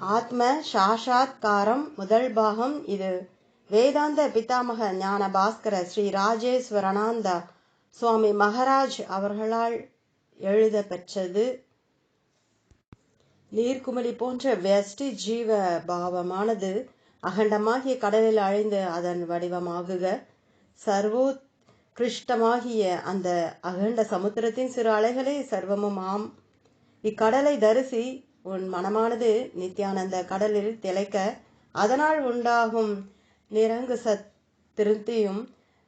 ஆத்ம சாஷாத்காரம் முதல் பாகம் இது. வேதாந்த பிதாமக ஞான பாஸ்கர ஸ்ரீ ராஜேஸ்வரனாந்தா சுவாமி மகராஜ் அவர்களால் எழுத பெற்றது நீர்க்குமிழி போன்ற வெஸ்டி ஜீவ பாவமானது அகண்டமாகிய கடலில் அழிந்து அதன் வடிவமாகுக. சர்வோத்கிருஷ்டமாகிய அந்த அகண்ட சமுத்திரத்தின் சிறு அலைகளே சர்வமும் ஆம் இக்கடலை தரிசி உன் மனமானது நித்யானந்த கடலில் திளைக்க அதனால் உண்டாகும் நிரங்கு சத் திருப்தியும்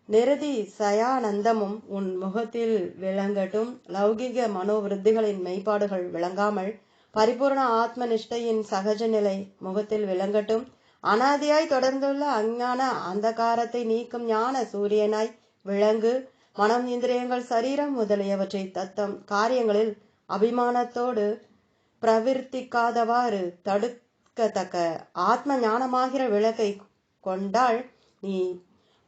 நிரதி சயானந்தமும் உன் முகத்தில் விளங்கட்டும். லௌகிக மனோவிருத்திகளின் மெய்ப்பாடுகள் விளங்காமல் பரிபூர்ண ஆத்ம நிஷ்டையின் சகஜ நிலை முகத்தில் விளங்கட்டும். அனாதியாய் தொடர்ந்துள்ள அஞ்ஞான அந்தகாரத்தை நீக்கும் ஞான சூரியனாய் விளங்கு. மனம் இந்திரியங்கள் சரீரம் முதலியவற்றை தத்தம். காரியங்களில் அபிமானத்தோடு பிரவர்த்திக்காதவாறு தடுக்கத்தக்க ஆத்ம ஞானமாகிற விளக்கை கொண்டால் நீ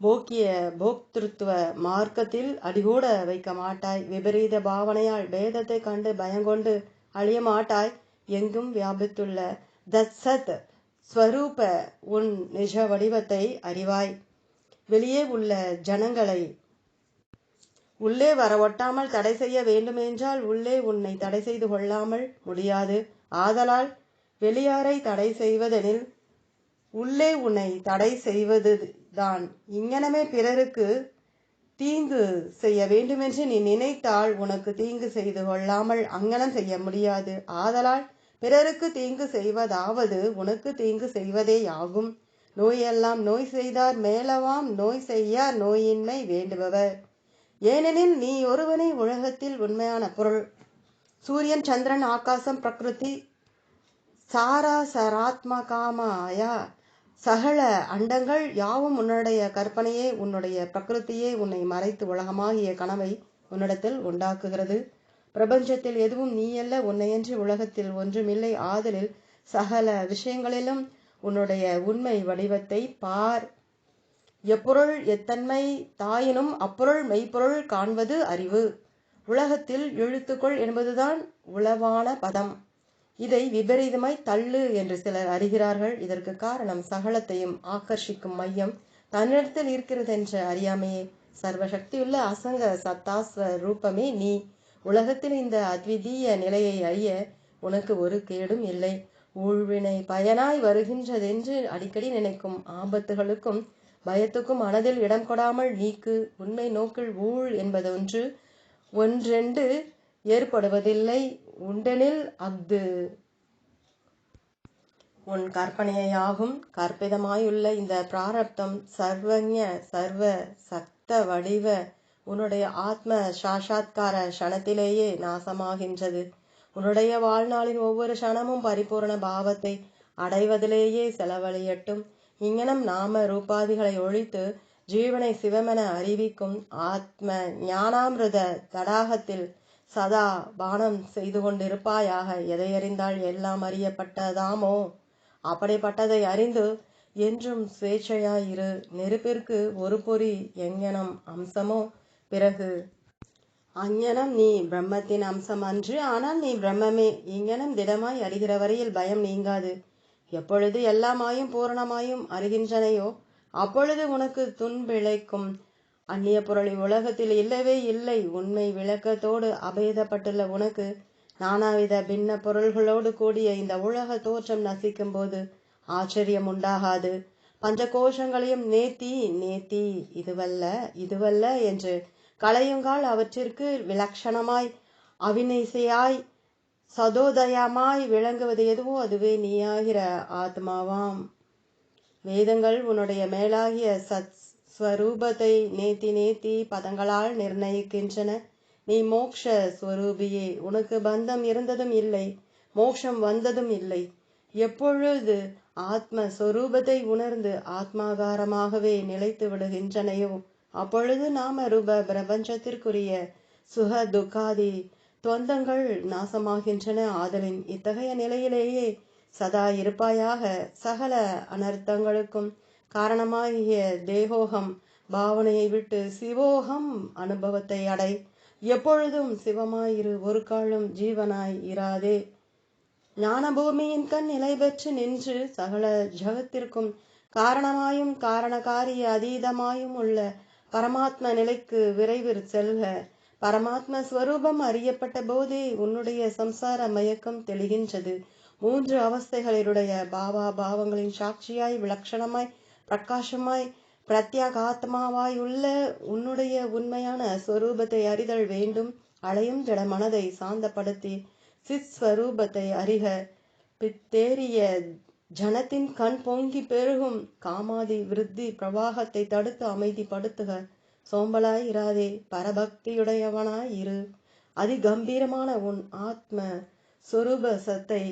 போக்கிய போக்திருத்துவ மார்க்கத்தில் அடிகூட வைக்க மாட்டாய். விபரீத பாவனையால் பேதத்தை கண்டு பயங்கொண்டு அழிய மாட்டாய். எங்கும் வியாபித்துள்ள தத்சத் ஸ்வரூப உன் நிஜ வடிவத்தை அறிவாய். வெளியே உள்ள ஜனங்களை உள்ளே வர ஒட்டாமல் தடை செய்ய வேண்டுமென்றால் உள்ளே உன்னை தடை செய்து கொள்ளாமல் முடியாது. ஆதலால் வெளியாரை தடை செய்வதெனில் உள்ளே உன்னை தடை செய்வது தான் இங்கனமே பிறருக்கு தீங்கு செய்ய வேண்டுமென்று நீ நினைத்தால் உனக்கு தீங்கு செய்து கொள்ளாமல் அங்கனம் செய்ய முடியாது. ஆதலால் பிறருக்கு தீங்கு செய்வதாவது உனக்கு தீங்கு செய்வதேயாகும். நோயெல்லாம் நோய் செய்தார் மேலவாம் நோய் செய்ய நோயின்மை வேண்டுபவர். ஏனெனில் நீ ஒருவனை உலகத்தில் உண்மையான பொருள். சூரியன் சந்திரன் ஆகாசம் பிரகிருதி சாரா சராத்மகாமாயா சகல அண்டங்கள் யாவும் உன்னுடைய கற்பனையே உன்னுடைய பிரகிருத்தியே உன்னை மறைத்து உலகமாகிய கனவை உன்னிடத்தில் உண்டாக்குகிறது. பிரபஞ்சத்தில் எதுவும் நீயல்ல உன்னையன்றி உலகத்தில் ஒன்றுமில்லை. ஆதலில் சகல விஷயங்களிலும் உன்னுடைய உண்மை வடிவத்தை பார். எப்பொருள் எத்தன்மை தாயினும் அப்பொருள் மெய்ப்பொருள் காண்பது அறிவு. உலகத்தில் இழுத்துக்கொள் என்பதுதான் உளவான பதம். இதை விபரீதமாய் தள்ளு என்று சிலர் அறிகிறார்கள். இதற்கு காரணம் சகலத்தையும் ஆக்கர்ஷிக்கும் மையம் தன்னிடத்தில் இருக்கிறது என்ற அறியாமையே. சர்வசக்தியுள்ள அசங்க சத்தாஸ்வ ரூபமே நீ. உலகத்தில் இந்த அத்விதீய நிலையை அறிய உனக்கு ஒரு கேடும் இல்லை. ஊழ்வினை பயனாய் வருகின்றதென்று அடிக்கடி நினைக்கும் ஆபத்துகளுக்கும் பயத்துக்கும் மனதில் இடம் கொடாமல் நீக்கு உண்மை நோக்கில் ஊழ் என்பதொன்று ஒன்றென்று ஏற்படுவதில்லை. உண்டெனில் அஃது. உன் கற்பனையாகும் கற்பிதமாயுள்ள இந்த பிராரப்தம் சர்வஞ சர்வ சக்த வடிவ உன்னுடைய ஆத்ம சாஷாத்கார க்ஷணத்திலேயே நாசமாகின்றது. உன்னுடைய வாழ்நாளின் ஒவ்வொரு க்ஷணமும் பரிபூர்ண பாவத்தை அடைவதிலேயே செலவழியட்டும். இங்கனம் நாம ரூபாதிகளை ஒழித்து ஜீவனை சிவமென அறிவிக்கும் ஆத்ம ஞானாமிருத தடாகத்தில் சதா பானம் செய்து கொண்டிருப்பாயாக. எதை அறிந்தால் எல்லாம் அறியப்பட்டதாமோ? அப்படிப்பட்டதை அறிந்து என்றும் சுவேட்சையாயிரு. நெருப்பிற்கு ஒரு பொறி எங்ஙனம் அம்சமோ? பிறகு அங்ஙனம் நீ பிரம்மத்தின் அம்சம் அன்று ஆனால் நீ பிரம்மமே. இங்கனம் திடமாய் அறிகிற வரையில் பயம் நீங்காது. எப்பொழுது எல்லாமாயும் பூரணமாயும் அறிகின்றனையோ அப்பொழுது உனக்கு துன்பிழைக்கும் அந்நிய பொருள் உலகத்தில் இல்லவே இல்லை. உண்மை விளக்கத்தோடு அபேதப்பட்டுள்ள உனக்கு நானாவித பின்ன பொருள்களோடு கூடிய இந்த உலக தோற்றம் நசிக்கும் போது ஆச்சரியம் உண்டாகாது. பஞ்ச கோஷங்களையும் நேத்தி நேத்தி இதுவல்ல இதுவல்ல என்று களையுங்கால் அவற்றிற்கு விலக்ஷணமாய் அவினைசையாய் சதோதயமாய் விளங்குவது எதுவோ அதுவே நீயாகிற ஆத்மாவாம். வேதங்கள் உன்னுடைய மேலாகிய சத் ஸ்வரூபத்தை நேத்தி நேத்தி பதங்களால் நிர்ணயிக்கின்றன. நீ மோக்ஷ ஸ்வரூபியே உனக்கு பந்தம் இருந்ததும் இல்லை மோக்ஷம் வந்ததும் இல்லை. எப்பொழுது ஆத்ம ஸ்வரூபத்தை உணர்ந்து ஆத்மாகாரமாகவே நிலைத்து விடுகின்றனையோ அப்பொழுது நாம ரூப பிரபஞ்சத்திற்குரிய சுக துக்காதி துவந்தங்கள் நாசமாகின்றன. ஆதலின் இத்தகைய நிலையிலேயே சதா இருப்பாயாக சகல அனர்த்தங்களுக்கும் காரணமாகிய தேகோகம் பாவனையை விட்டு சிவோகம் அனுபவத்தை அடை. எப்பொழுதும் சிவமாயிரு ஒரு காலம் ஜீவனாய் இராதே. ஞானபூமியின் கண் நிலை பெற்று நின்று சகல ஜகத்திற்கும் காரணமாயும் காரணகாரிய அதீதமாயும் உள்ள பரமாத்ம நிலைக்கு விரைவில் செல்க. பரமாத்ம ஸ்வரூபம் அறியப்பட்ட போதே உன்னுடைய சம்சார மயக்கம் தெளிகின்றது. மூன்று அவஸ்தைகளினுடைய பாவா பாவங்களின் சாட்சியாய் விலட்சணமாய் பிரகாசமாய் பிரத்யாகாத்மாவாய் உள்ள உன்னுடைய உண்மையான ஸ்வரூபத்தை அறிதல் வேண்டும். அலையும் ஜட மனதை சாந்தப்படுத்தி சித் ஸ்வரூபத்தை அறிக. பித்தேறிய ஜனத்தின் கண் பொங்கி பெருகும். காமாதி விருத்தி பிரவாகத்தை தடுத்து அமைதிப்படுத்துக. சோம்பலாய் இராதே பரபக்தியுடையவனாய் இரு அதிகம்பீரமான உன் ஆத்ம சுரூபசத்தை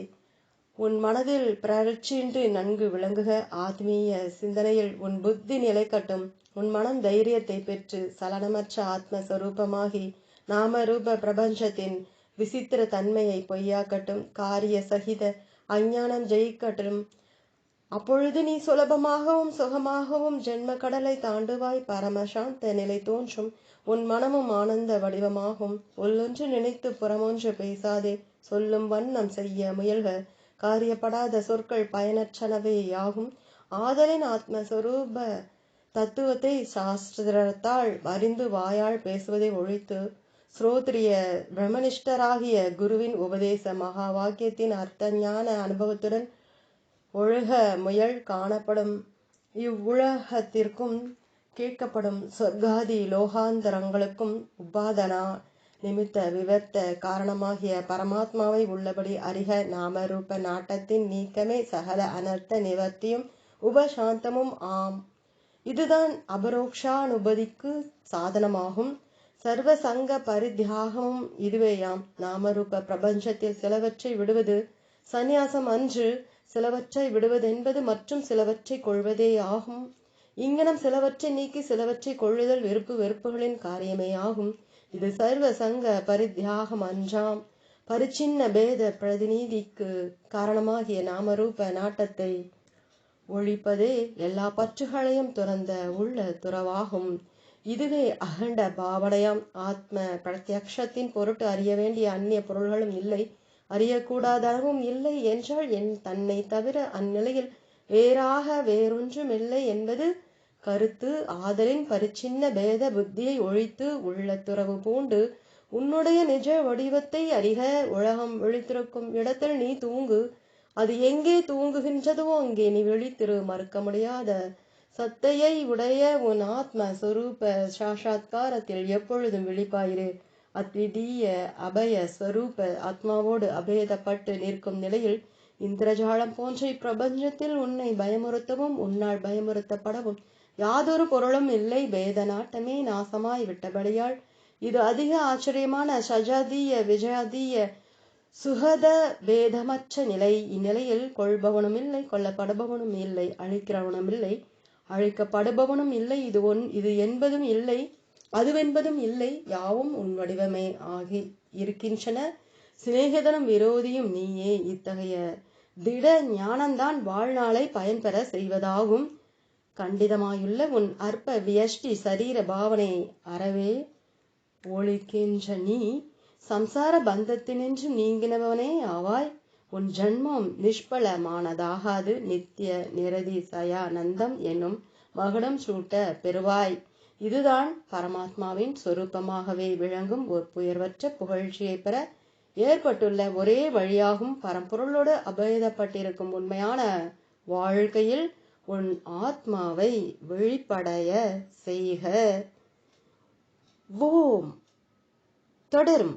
உன் மனதில் பிரச்சின்றி நன்கு விளங்குக. ஆத்மீய சிந்தனையில் உன் புத்தி நிலைக்கட்டும். உன் மனம் தைரியத்தை பெற்று சலனமற்ற ஆத்ம சொரூபமாகி நாமரூப பிரபஞ்சத்தின் விசித்திர தன்மையை பொய்யாக்கட்டும். காரிய சகித அஞ்ஞானம் ஜெயிக்கட்டும். அப்பொழுது நீ சுலபமாகவும் சுகமாகவும் ஜென்ம கடலை தாண்டுவாய். பரமசாந்த நிலை தோன்றும் உன் மனமும் ஆனந்த வடிவமாகும். உள்ளொன்று நினைத்து புறமொன்று பேசாதே. சொல்லும் வண்ணம் செய்ய முயல்க காரியப்படாத சொற்கள் பயனற்றனவே யாகும். ஆதலின் ஆத்மஸ்வரூப தத்துவத்தை சாஸ்திரத்தால் அறிந்து வாயால் பேசுவதை ஒழித்து ஸ்ரோத்ரிய பிரம்மனிஷ்டராகிய குருவின் உபதேச மகா வாக்கியத்தின் அர்த்த ஞான அனுபவத்துடன் ஒழுக முயல் காணப்படும். இவ்வுலகத்திற்கும் கேட்கப்படும் சொர்க்காதி லோகாந்தரங்களுக்கும் உபாதனா நிமித்த விவர்த்த காரணமாகிய பரமாத்மாவை உள்ளபடி அறிக நாம ரூப நாட்டத்தின் நீக்கமே சகல அனர்த்த நிவர்த்தியும் உபசாந்தமும் ஆம். இதுதான் அபரோக்ஷானுபதிக்கு சாதனமாகும். சர்வ சங்க பரித்தியாகமும் இதுவேயாம். நாமரூப பிரபஞ்சத்தில் சிலவற்றை விடுவது சந்நியாசம் அன்று சிலவற்றை விடுவதென்பது மற்றும் சிலவற்றை கொள்வதே ஆகும் இங்கனம் சிலவற்றை நீக்கி சிலவற்றை கொள்ளுதல் வெறுப்பு வெறுப்புகளின் காரியமே ஆகும் இது சர்வ சங்க பரித்தியாகம் அன்றாம். பரிச்சின்ன பேத பிரதிநிதிக்கு காரணமாகிய நாமரூப நாட்டத்தை ஒழிப்பதே எல்லா பற்றுகளையும் துறந்த உள்ள துறவாகும். இதுவே அகண்ட பாவனையாம். ஆத்ம பிரத்யக்ஷத்தின் பொருட்டு அறிய வேண்டிய அந்நிய பொருள்களும் இல்லை. அறியக்கூடாதனவும் இல்லை என்றால் என் தன்னை தவிர அந்நிலையில் வேறாக வேறொன்றும் இல்லை என்பது கருத்து. ஆதலின் பரிச்சின்ன பேத புத்தியை ஒழித்து உள்ள துறவு பூண்டு உன்னுடைய நிஜ வடிவத்தை அறிக. உலகம் விழித்திருக்கும் இடத்தில் நீ தூங்கு. அது எங்கே தூங்குகின்றதோ அங்கே நீ விழித்திரு. மறுக்க முடியாத சத்தையை உடைய உன் ஆத்ம சுரூப சாஷாத்காரத்தில் எப்பொழுதும் விழிப்பாயிரு. அத்விதீய அபய ஸ்வரூப ஆத்மாவோடு அபேதப்பட்டு நிற்கும் நிலையில் இந்திரஜாலம் போன்ற இப்பிரபஞ்சத்தில் உன்னை பயமுறுத்தவும் உன்னால் பயமுறுத்தப்படவும் யாதொரு பொருளும் இல்லை. பேத நாட்டமே நாசமாய் விட்டபடியால் இது அதிக ஆச்சரியமான சஜாதீய விஜயாதீய சுகத பேதமற்ற நிலை. இந்நிலையில் கொள்பவனும் இல்லை கொல்லப்படுபவனும் இல்லை அழிக்கிறவனும் இல்லை அழிக்கப்படுபவனும் இல்லை. இது ஒன் இது என்பதும் இல்லை. அதுவென்பதும் இல்லை யாவும் உன் வடிவமே ஆகி இருக்கின்றன. சிநேகிதனும் விரோதியும் நீயே இத்தகைய திட ஞானந்தான் வாழ்நாளை பயன்பெற செய்வதாகும். கண்டிதமாயுள்ள உன் அற்ப வியஷ்டி சரீர பாவனை அறவே ஒழிக்கின்ற நீ சம்சார பந்தத்தினின்று நீங்கினவனே ஆவாய். உன் ஜன்மம் நிஷ்பலமானதாகாது. நித்திய நிரதி சயானந்தம் என்னும் மகுடம் சூட்ட பெறுவாய். இதுதான் பரமாத்மாவின் சொரூபமாகவே விளங்கும் ஒரு புயர்வற்ற புகழ்ச்சியை பெற ஏற்பட்டுள்ள ஒரே வழியாகும் பரம்பொருளோடு அபேதப்பட்டிருக்கும் உண்மையான வாழ்க்கையில் உன் ஆத்மாவை வெளிப்படைய செய்க. ஓம். தொடரும்.